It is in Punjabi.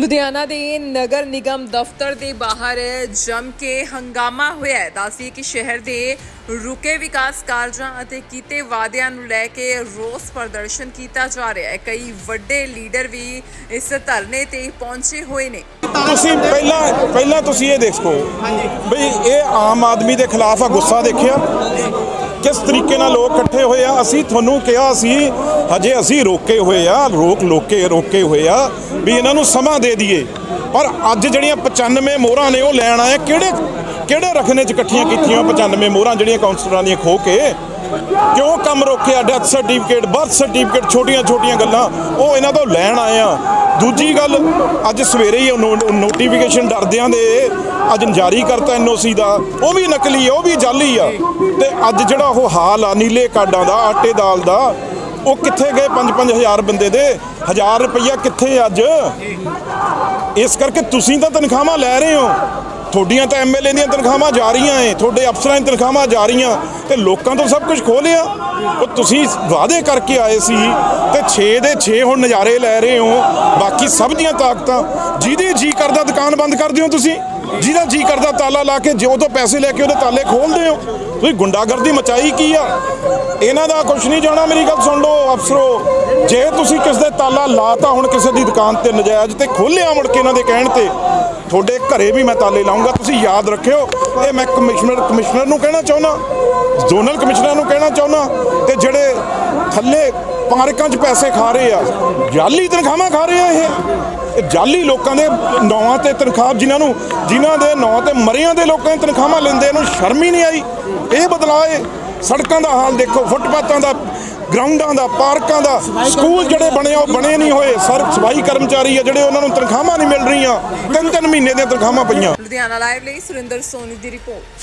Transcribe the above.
ਲੁਧਿਆਣਾ ਦੇ ਨਗਰ ਨਿਗਮ ਦਫ਼ਤਰ ਦੇ ਬਾਹਰ ਜੰਮ ਕੇ ਹੰਗਾਮਾ ਹੋਇਆ ਹੈ। ਦੱਸਦੀ ਕਿ ਸ਼ਹਿਰ ਦੇ ਰੁਕੇ ਵਿਕਾਸ ਕਾਰਜਾਂ ਅਤੇ ਕੀਤੇ ਵਾਅਦਿਆਂ ਨੂੰ ਲੈ ਕੇ ਰੋਸ ਪ੍ਰਦਰਸ਼ਨ ਕੀਤਾ ਜਾ ਰਿਹਾ ਹੈ। ਕਈ ਵੱਡੇ ਲੀਡਰ ਵੀ ਇਸ ਧਰਨੇ ਤੇ ਪਹੁੰਚੇ ਹੋਏ ਨੇ। ਤੁਸੀਂ ਪਹਿਲਾਂ ਪਹਿਲਾਂ ਤੁਸੀਂ ਇਹ ਦੇਖੋ ਬਈ ਇਹ ਆਮ ਆਦਮੀ ਦੇ ਖਿਲਾਫ ਆ ਗੁੱਸਾ ਦੇਖਿਆ। ਕਿਸ ਤਰੀਕੇ ਨਾਲ ਲੋਕ ਇਕੱਠੇ ਹੋਏ ਆ? ਅਸੀਂ ਤੁਹਾਨੂੰ ਕਿਹਾ ਸੀ, ਹਜੇ ਅਸੀਂ ਰੋਕੇ ਹੋਏ ਆ, ਰੋਕ ਲੋਕੇ ਰੋਕੇ ਹੋਏ ਆ, ਵੀ ਇਹਨਾਂ ਨੂੰ ਸਮਾਂ ਦੇ ਦਈਏ। ਪਰ ਅੱਜ ਜਿਹੜੀਆਂ 95 ਮੋਹਰਾਂ ਨੇ ਉਹ ਲੈਣ ਆਏ ਕਿਹੜੇ ਕਿਹੜੇ ਰਖਨੇ ਚ ਇਕੱਠੀਆਂ ਕੀਤੀਆਂ 95 ਮੋਹਰਾਂ ਜਿਹੜੀਆਂ ਕਾਉਂਸਲਰਾਂ ਦੀਆਂ ਖੋ ਕੇ? ਕਿਉਂ ਕੰਮ ਰੋਕਿਆ? ਡੈਥ ਸਰਟੀਫਿਕੇਟ, ਬਰਥ ਸਰਟੀਫਿਕੇਟ ਛੋਟੀਆਂ ਛੋਟੀਆਂ ਗੱਲਾਂ, ਉਹ ਇਹਨਾਂ ਤੋਂ ਲੈਣ ਆਏ ਆ। ਦੂਜੀ ਗੱਲ, ਅੱਜ ਸਵੇਰੇ ਹੀ ਨੋਟੀਫਿਕੇਸ਼ਨ ਡਰਦਿਆਂ ਦੇ ਅੱਜ ਜਾਰੀ ਕਰਤਾ ਐਨਓਸੀ ਦਾ। ਉਹ ਵੀ ਨਕਲੀ ਆ, ਉਹ ਵੀ ਜਾਲੀ ਆ। ਤੇ ਅੱਜ ਜਿਹੜਾ ਉਹ ਹਾਲ ਆ, ਨੀਲੇ ਕਾਡਾਂ ਦਾ, ਆਟੇ ਦਾਲ ਦਾ, ਉਹ ਕਿੱਥੇ ਗਏ 5-5000 ਬੰਦੇ ਦੇ? 1000 ਰੁਪਈਆ ਕਿੱਥੇ ਅੱਜ? ਇਸ ਕਰਕੇ ਤੁਸੀਂ ਤਾਂ ਤਨਖਾਹਾਂ ਲੈ ਰਹੇ ਹੋ। ਤੁਹਾਡੀਆਂ ਤਾਂ ਐਮਐਲਏ ਦੀਆਂ ਤਨਖਾਹਾਂ ਜਾ ਰਹੀਆਂ ਏ ਤੁਹਾਡੇ ਅਫਸਰਾਂ ਦੀਆਂ ਤਨਖਾਹਾਂ ਜਾ ਰਹੀਆਂ, ਤੇ ਲੋਕਾਂ ਤੋਂ ਸਭ ਕੁਝ ਖੋਹ ਲਿਆ। ਉਹ ਤੁਸੀਂ ਵਾਅਦੇ ਕਰਕੇ ਆਏ ਸੀ ਤੇ 6 ਦੇ 6 ਹੁਣ ਨਜ਼ਾਰੇ ਲੈ ਰਹੇ ਹੋ, ਬਾਕੀ ਸਭ ਦੀਆਂ ਤਾਕਤਾਂ। ਜਿਹਦੀ ਜੀ ਕਰਦਾ ਦੁਕਾਨ ਬੰਦ ਕਰ ਦਿਓ ਤੁਸੀਂ। ਜਿਹਦਾ ਜੀ ਕਰਦਾ ਤਾਲਾ ਲਾ ਕੇ ਜੋ ਤੋਂ ਪੈਸੇ ਲੈ ਕੇ ਉਹਦੇ ਤਾਲੇ ਖੋਲਦੇ ਹੋ। ਤੁਸੀਂ ਗੁੰਡਾਗਰਦੀ ਮਚਾਈ ਕੀ ਆ? ਇਹਨਾਂ ਦਾ ਕੁਝ ਨਹੀਂ ਜਾਣਾ, ਮੇਰੀ ਗੱਲ ਸੁਣ ਲਓ ਅਫਸਰੋ। ਜੇ ਤੁਸੀਂ ਕਿਸ ਦੇ ਤਾਲਾ ਲਾਤਾ ਹੁਣ ਕਿਸੇ ਦੀ ਦੁਕਾਨ ਤੇ ਨਜਾਇਜ਼ ਤੇ ਖੋਲਿਆ ਮੁੜ ਕੇ ਇਹਨਾਂ ਦੇ ਕਹਿਣ ਤੇ, ਤੁਹਾਡੇ ਘਰੇ ਵੀ ਮੈਂ ਤਾਲੇ ਲਾਉਂਗਾ, ਤੁਸੀਂ ਯਾਦ ਰੱਖਿਓ। ਇਹ ਮੈਂ ਕਮਿਸ਼ਨਰ ਕਮਿਸ਼ਨਰ ਨੂੰ ਕਹਿਣਾ ਚਾਹੁੰਦਾ, ਜ਼ੋਨਲ ਕਮਿਸ਼ਨਰ ਨੂੰ ਕਹਿਣਾ ਚਾਹੁੰਦਾ ਤੇ ਜਿਹੜੇ ਥੱਲੇ ਪਾਰਕਾਂ 'ਚ ਪੈਸੇ ਖਾ ਰਹੇ ਆ, ਜਾਲੀ ਤਨਖਾਹਾਂ ਖਾ ਰਹੇ ਆ ਇਹ। ਇਹ ਜਾਲੀ ਲੋਕਾਂ ਦੇ ਨੌਵਾਂ ਤੇ ਤਨਖਾਹ, ਜਿਨ੍ਹਾਂ ਨੂੰ, ਜਿਨ੍ਹਾਂ ਦੇ ਨਾਂ ਤੇ ਮਰਿਆਂ ਦੇ ਲੋਕਾਂ ਦੀ ਤਨਖਾਹਾਂ ਲੈਂਦੇ ਇਹਨੂੰ ਸ਼ਰਮ ਹੀ ਨਹੀਂ ਆਈ। ਇਹ ਬਦਲਾਅ ਹੈ ਸੜਕਾਂ ਦਾ ਹਾਲ ਦੇਖੋ, ਫੁੱਟਪਾਥਾਂ ਦਾ, ਗਰਾਊਂਡਾਂ ਦਾ, ਪਾਰਕਾਂ ਦਾ, ਸਕੂਲ ਜਿਹੜੇ ਬਣੇ ਆ, ਉਹ ਬਣੇ ਨਹੀਂ ਹੋਏ। ਸਰ, ਸਫ਼ਾਈ ਕਰਮਚਾਰੀ ਆ ਜਿਹੜੇ ਉਹਨਾਂ ਨੂੰ ਤਨਖਾਹਾਂ ਨਹੀਂ ਮਿਲ ਰਹੀਆਂ। ਤਿੰਨ ਤਿੰਨ ਮਹੀਨੇ ਦੀਆਂ ਤਨਖਾਹਾਂ ਪਈਆਂ। ਲੁਧਿਆਣਾ ਲਾਈਵ ਲਈ ਸੁਰਿੰਦਰ ਸੋਨੀ ਦੀ ਰਿਪੋਰਟ।